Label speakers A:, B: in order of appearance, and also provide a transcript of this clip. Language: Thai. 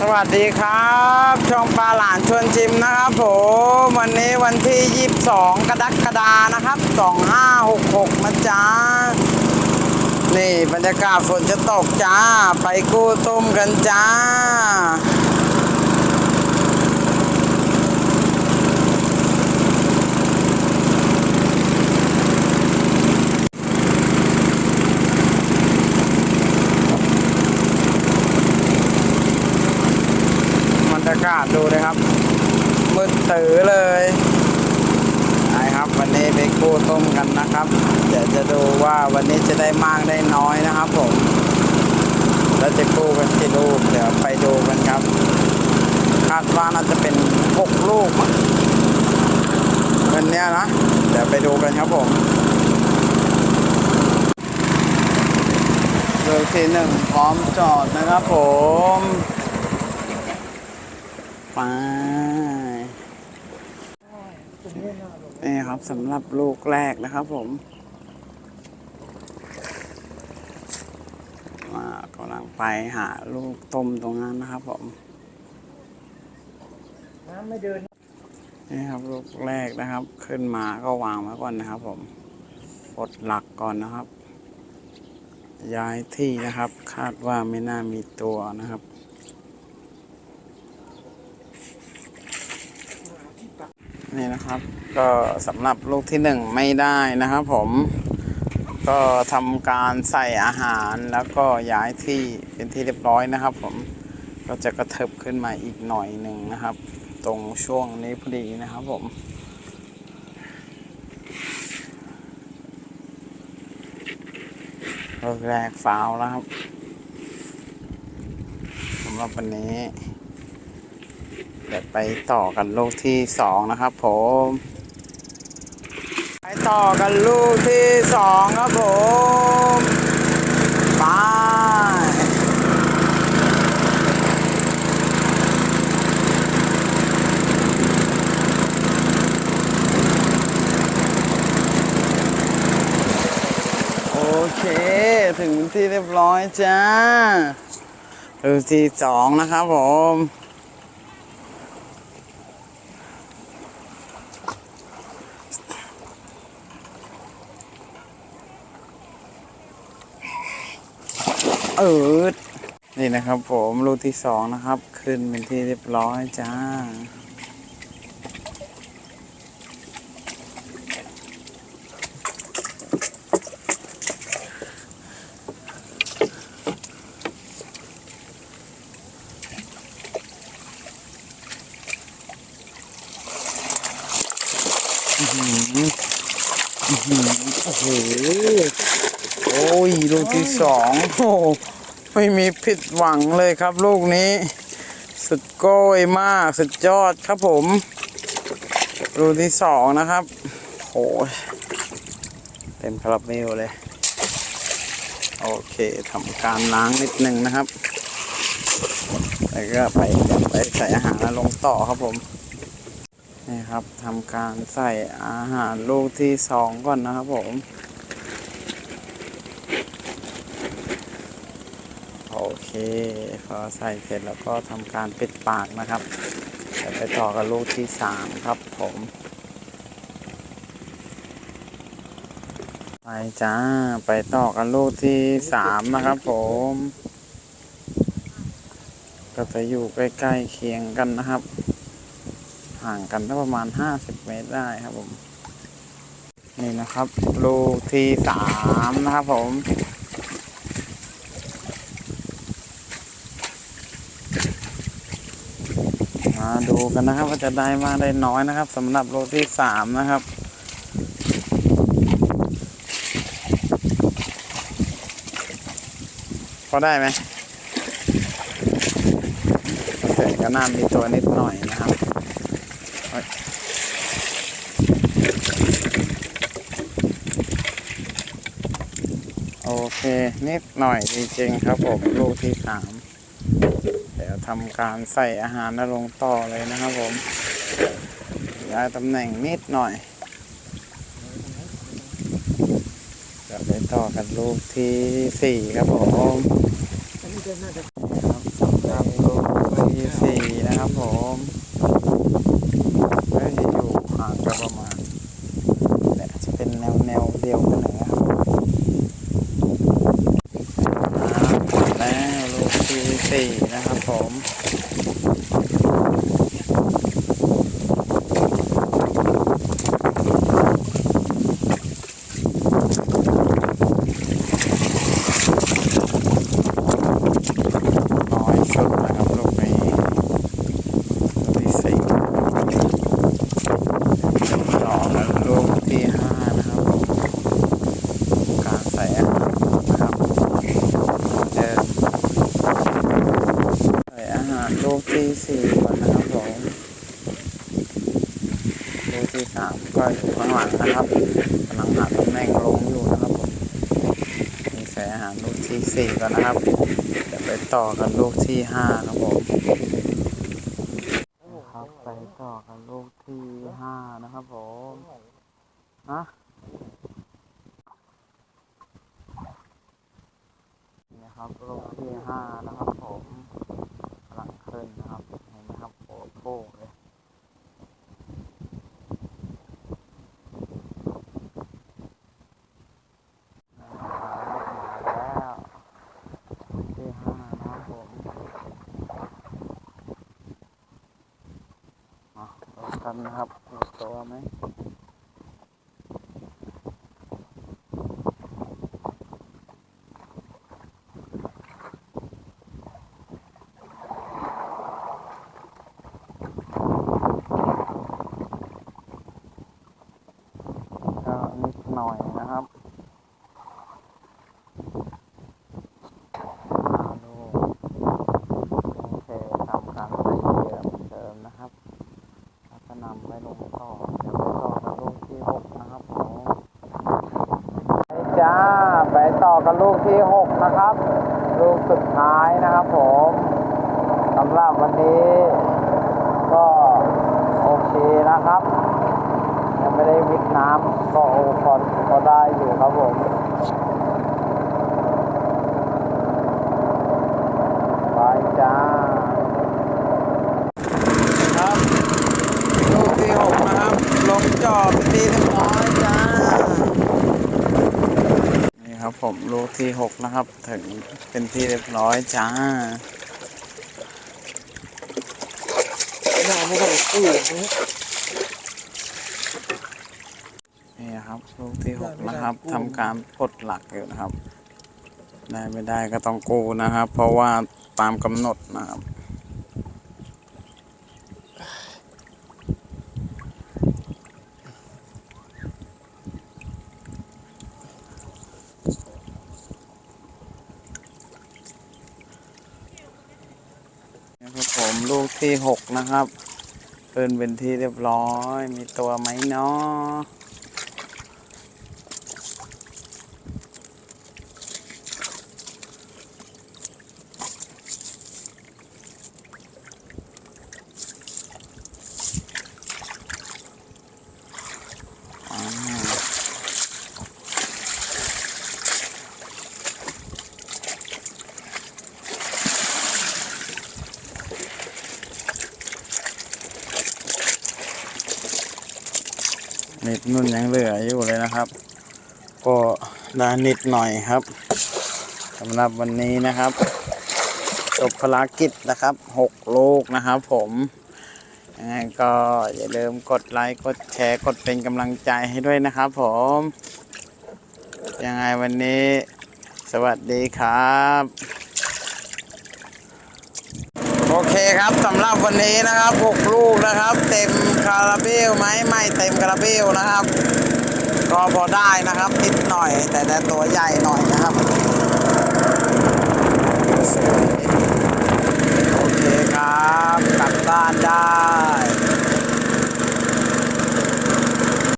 A: สวัสดีครับ ช่องปลาหลานชวนชิมนะครับผมวันนี้วันที่ 22 กรกฎานะครับ 2566มาจ้า นี่บรรยากาศฝนจะตกจ้า ไปกู้ต้มกันจ้า บรรยากาศดูเลยครับ มืดตื้อเลยไปครับ วันนี้ไปกู้ต้มกันนะครับ เดี๋ยวจะดูว่าวันนี้จะได้มากได้น้อยนะครับผมแล้วจะกู้กันกี่ลูกเดี๋ยวไปดูกันครับ คาดว่าน่าจะเป็นหกลูกมั้งวันเนี้ยนะเดี๋ยวไปดูกันครับผมลูกที่หนึ่งพร้อมจอดนะครับผมไป นี่ครับสำหรับลูกแรกนะครับผมมากำลังไปหาลูกต้มตรงนั้นนะครับผม
B: น้ำไม่เดิน
A: นี่ครับลูกแรกนะครับ ขึ้นมาก็วางไว้ก่อนนะครับ ผมกดหลักก่อนนะครับ ย้ายที่นะครับ คาดว่าไม่น่ามีตัวนะครับ นี่นะครับ ก็สำหรับลูกที่หนึ่งไม่ได้นะครับผมก็ทำการใส่อาหารแล้วก็ย้ายที่เป็นที่เรียบร้อยนะครับ ผมก็จะกระเถิบขึ้นมาอีกหน่อยหนึ่งนะครับ ตรงช่วงนี้พอดีนะครับผมลูกแรกฟาวแล้วครับสำหรับวันนี้ เดี๋ยวไปต่อกันลูกที่สองนะครับผม ไปต่อกันลูกที่สองครับผมไปโอเค ถึงที่เรียบร้อยจ้าลูกที่สองนะครับผม เออนี่นะครับผมลูกที่สองนะครับ ขึ้นเป็นที่เรียบร้อยจ้าอือหือโอ้โห โอ้ยลูกที่สองโอ้ไม่มีผิดหวังเลยครับ ลูกนี้ สุดโก้ยมากสุดยอดครับผม ลูกที่สองนะครับโอ้ยเต็มคาราเบลเลย โอเคทำการล้างนิดนึงนะครับแล้วก็ไปไปใส่อาหารแล้วลงต่อครับผมนี่ครับทำการใส่อาหารลูกที่สองก่อนนะครับผม โอเค พอใส่เสร็จแล้วก็ทำการปิดปากนะครับเดี๋ยวไปต่อกับลูกที่สามครับผมไปจ้า ไปต่อกันลูกที่สามนะครับผม ก็จะอยู่ใกล้ๆเคียงกันนะครับ ห่างกันประมาณ50เมตรได้ครับผม นี่นะครับ ลูกที่สามนะครับผม มาดูกันนะครับว่าจะได้มากได้น้อยนะครับสำหรับโลที่สามนะครับพอได้ไหมโอเคก็น่ามีตัวนิดหน่อยนะครับโอเคนิดหน่อยจริงๆครับผมลูกที่สาม ทำการใส่อาหารแล้วลงต่อเลยนะครับผมย้ายตำแหน่งนิดหน่อยเดี๋ยวไปต่อกันลูกที่สี่ครับผม
B: อันนี้เดินน่าจะ
A: ครับผมก็จะอยู่ห่างกันประมาณเนี่ยจะเป็นแนวแนวเดียวกันนะครับอ่าแล้วลูกที่สี่นะครับผม น้อยสุดนะครับลูกนี้ลูกที่สี่ต่อกันลูกที่ห้านะครับผมการใส่อาหารนะครับเดิมใส่อาหารลูกที่ สี่ก่อนนะครับผมลูกที่สามก็อยู่ข้างหลังนะครับกำลังหาตำแหน่งลงอยู่นะครับผมมีใส่อาหารลูกที่สี่ก่อนนะครับเดี๋ยวไปต่อกันลูกที่ห้าครับผมครับไปต่อกันลูกที่ห้านะครับผมนะนี่นะครับลูกที่ห้านะครับผมกำลังขึ้นนะครับเห็นไหมครับโอ้โหเลยนะครับมาแล้ว ที่ห้านะครับผมมาดูกั นะครับตัวไหมก็นิดหน่อยนะครับห้าลูก โอเคทำการใส่เหยื่อเหมือนเดิมนะครับแล้วก็นำไปลงต่อเดี๋ยวไปต่อกับลูกที่หกนะครับผมไปจ้าไปต่อ กับลูกที่หกนะครับ ลูกสุดท้ายนะครับผมสำหรับวันนี้ ก็โอเคนะครับ ยังไม่ได้วิดน้ำก็โอพอก็ได้อยู่ครับผมไปจ้า ครับ ลูกที่หกนะครับ ลงจอบที่เรียบร้อยจ้า นี่ครับ ผมลูกที่หกนะครับ ถึงเป็นที่เรียบร้อยจ้า
B: เราไม่ต้องกู้นะ
A: นี่ครับลูกที่หกนะครับทำการปลดหลักอยู่นะครับ ได้ไม่ได้ก็ต้องกู้นะครับ เพราะว่าตามกำหนดนะครับ นะครับผม ลูกที่หกนะครับเปินเป็นที่เรียบร้อย มีตัวไหมเนาะ นิดนุ่นยังเหลืออยู่เลยนะครับ ก็ได้นิดหน่อยครับสำหรับวันนี้นะครับ จบภารกิจนะครับหกลูกนะครับผมยังไงก็อย่าลืมกดไลค์กดแชร์กดเป็นกำลังใจให้ด้วยนะครับผมยังไงวันนี้ สวัสดีครับ ครับสำหรับวันนี้นะครับ6ลูกนะครับ เต็มคาราเบลไหมไม่เต็มคาราเบลนะครับ ก็พอได้นะครับนิดหน่อย แต่แต่ตัวใหญ่หน่อยนะครับโอเคครับกลับบ้านได้